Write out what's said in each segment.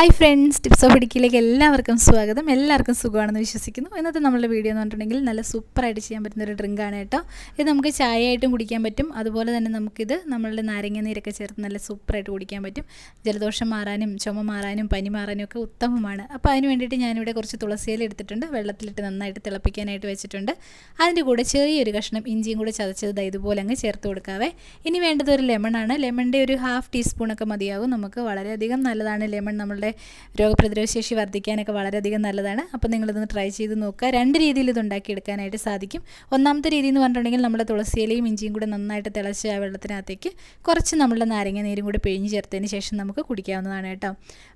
Hi friends tips of ഇടുക്കിയിലേക്ക് എല്ലാവർക്കും സ്വാഗതം. എല്ലാവർക്കും സുഖമാണെന്ന് വിശ്വസിക്കുന്നു. ഇന്നത്തെ നമ്മളുടെ വീഡിയോ എന്ന് പറഞ്ഞിട്ടുണ്ടെങ്കിൽ നല്ല സൂപ്പറായിട്ട് ചെയ്യാൻ പറ്റുന്ന ഒരു ഡ്രിങ്ക് ആണ് കേട്ടോ. ഇത് നമുക്ക് ചായയായിട്ടും കുടിക്കാൻ പറ്റും. അതുപോലെ തന്നെ നമുക്കിത് നമ്മളുടെ നാരങ്ങ നീരൊക്കെ ചേർത്ത് നല്ല സൂപ്പറായിട്ട് കുടിക്കാൻ പറ്റും. ജലദോഷം മാറാനും ചുമ മാറാനും പനി മാറാനും ഒക്കെ ഉത്തമമാണ്. അപ്പോൾ അതിന് വേണ്ടിയിട്ട് ഞാനിവിടെ കുറച്ച് തുളസിയില എടുത്തിട്ടുണ്ട്. വെള്ളത്തിലിട്ട് നന്നായിട്ട് തിളപ്പിക്കാനായിട്ട് വെച്ചിട്ടുണ്ട്. അതിന്റെ കൂടെ ചെറിയൊരു കഷ്ണം ഇഞ്ചിയും കൂടെ ചതച്ചത് ഇതുപോലെ അങ്ങ് ചേർത്ത് കൊടുക്കാവേ. ഇനി വേണ്ടത് ഒരു ലെമണാണ് ലെമണിന്റെ ഒരു ഹാഫ് ടീസ്പൂണൊക്കെ മതിയാകും നമുക്ക് വളരെയധികം നല്ലതാണ് ലെമൺ നമ്മളുടെ രോഗപ്രതിരോധ ശേഷി വർദ്ധിക്കാനൊക്കെ വളരെയധികം നല്ലതാണ്. അപ്പോൾ നിങ്ങളിതൊന്ന് ട്രൈ ചെയ്ത് നോക്കുക. രണ്ട് രീതിയിൽ ഇത് ഉണ്ടാക്കിയെടുക്കാനായിട്ട് സാധിക്കും. ഒന്നാമത്തെ രീതി എന്ന് പറഞ്ഞിട്ടുണ്ടെങ്കിൽ നമ്മുടെ തുളസിയിലയും ഇഞ്ചിയും കൂടെ നന്നായിട്ട് തിളച്ച് ആ വെള്ളത്തിനകത്തേക്ക് കുറച്ച് നമ്മളുടെ നാരങ്ങ നീരും കൂടി പിഴിഞ്ഞ് ചേർത്തതിന് ശേഷം നമുക്ക് കുടിക്കാവുന്നതാണ് കേട്ടോ.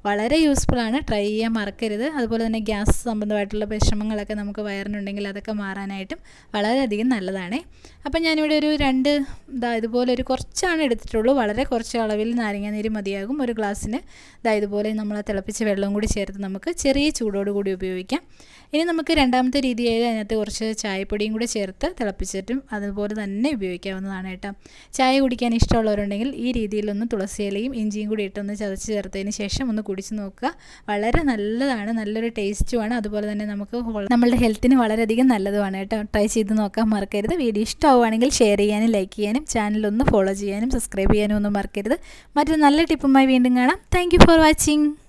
വളരെ യൂസ്ഫുൾ ആണ്. ട്രൈ ചെയ്യാൻ മറക്കരുത്. അതുപോലെ തന്നെ ഗ്യാസ് സംബന്ധമായിട്ടുള്ള വിഷമങ്ങളൊക്കെ നമുക്ക് വയറിനുണ്ടെങ്കിൽ അതൊക്കെ മാറാനായിട്ടും വളരെയധികം നല്ലതാണ്. അപ്പം ഞാനിവിടെ ഒരു രണ്ട് ഇതാ ഇതുപോലെ ഒരു കുറച്ചാണ് എടുത്തിട്ടുള്ളൂ. വളരെ കുറച്ച് അളവിൽ നാരങ്ങാനീര് മതിയാകും. ഒരു ഗ്ലാസ്സിന് ഇതാ ഇതുപോലെ നമ്മൾ തിളപ്പിച്ച വെള്ളവും കൂടി ചേർത്ത് നമുക്ക് ചെറിയ ചൂടോട് കൂടി ഉപയോഗിക്കാം. ഇനി നമുക്ക് രണ്ടാമത്തെ രീതിയായി അതിനകത്ത് കുറച്ച് ചായപ്പൊടിയും കൂടി ചേർത്ത് തിളപ്പിച്ചിട്ടും അതുപോലെ തന്നെ ഉപയോഗിക്കാവുന്നതാണ് കേട്ടോ. ചായ കുടിക്കാൻ ഇഷ്ടമുള്ളവരുണ്ടെങ്കിൽ ഈ രീതിയിലൊന്ന് തുളസിയിലയും ഇഞ്ചിയും കൂടി ഇട്ടൊന്ന് ചതച്ച് ചേർത്തതിന് ശേഷം ഒന്ന് കുടിച്ച് നോക്കുക. വളരെ നല്ലതാണ് നല്ലൊരു ടേസ്റ്റുമാണ്. അതുപോലെ തന്നെ നമുക്ക് നമ്മളുടെ ഹെൽത്തിന് വളരെയധികം നല്ലതുമാണ് കേട്ടോ. ട്രൈ ചെയ്ത് നോക്കാൻ മറക്കരുത്. വീഡിയോ ഇഷ്ടമാവുകയാണെങ്കിൽ ഷെയർ ചെയ്യാനും ലൈക്ക് ചെയ്യാനും ചാനലൊന്ന് ഫോളോ ചെയ്യാനും സബ്സ്ക്രൈബ് ചെയ്യാനും ഒന്നും മറക്കരുത്. മറ്റൊരു നല്ല ടിപ്പുമായി വീണ്ടും കാണാം. Thank for watching.